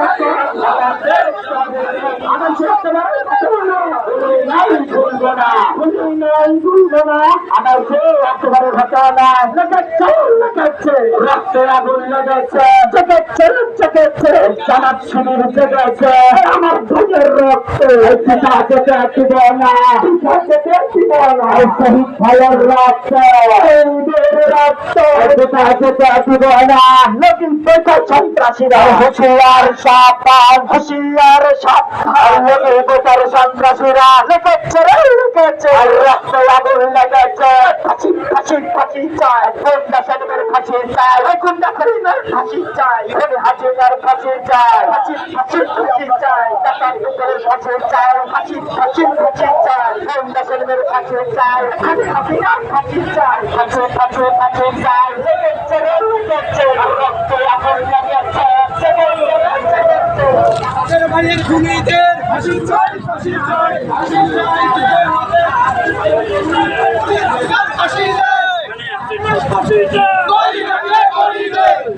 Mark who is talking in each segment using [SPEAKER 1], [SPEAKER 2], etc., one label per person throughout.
[SPEAKER 1] রক্তের আগুন লেগেছে জেগেছে জেগেছে জামাত শিবির জেগেছে আমার ভাইয়ের রক্ত। পিতা যেতে দিব না? পিতা যেতে দিব না? শহীদ ভাইয়ের রক্ত। রক্ত। পিতা যেতে দিব না? নবীন পেটা সন্ত্রাসীরা। হুশিয়ার সাবধান হুশিয়ার নবীন পেটার সন্ত্রাসীরা। লেগেছে রে লেগেছে রক্ত আগুন লেগেছে। ফাঁসি ফাঁসি ফাঁসি চায়। গুন্ডা সাহেবের ফাঁসি চায় ওই গুন্ডা করিমের ফাঁসি চায় ওই হাসিনার ফাঁসি চায় ফাঁসি ফাঁসি ফাঁসি চায় টাকার ভিতরে ফাঁসি চায় ফাঁসি ফাঁসি ফাঁসি চায় গুন্ডা সাহেবের ফাঁসি চায় আমি হাসিনার ফাঁসি চায় ফাঁসি ফাঁসি ফাঁসি লেগেছে রক্ত আগুন জেগেছে
[SPEAKER 2] আমাদের ভাইয়ের খুনিদের ফাঁসি চাই ফাঁসি চাই ফাঁসি চাই ফাঁসি চাই ফাঁসি চাই গলি রাখলে গলি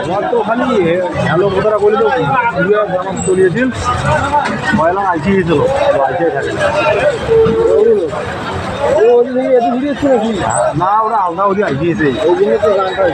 [SPEAKER 3] আমার তো ওখানে হ্যালো কথাটা বলে দেবো আমার চলিয়েছিল ময়লা আইসি গেছিল আইসি থাকে না ওরা আলাদা ওদের আইডিয়েছে ওই জন্য তো গানটা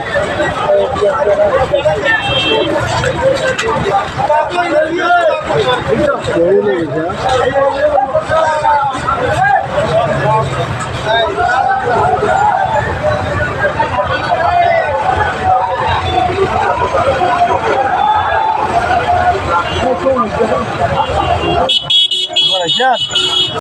[SPEAKER 3] Yes.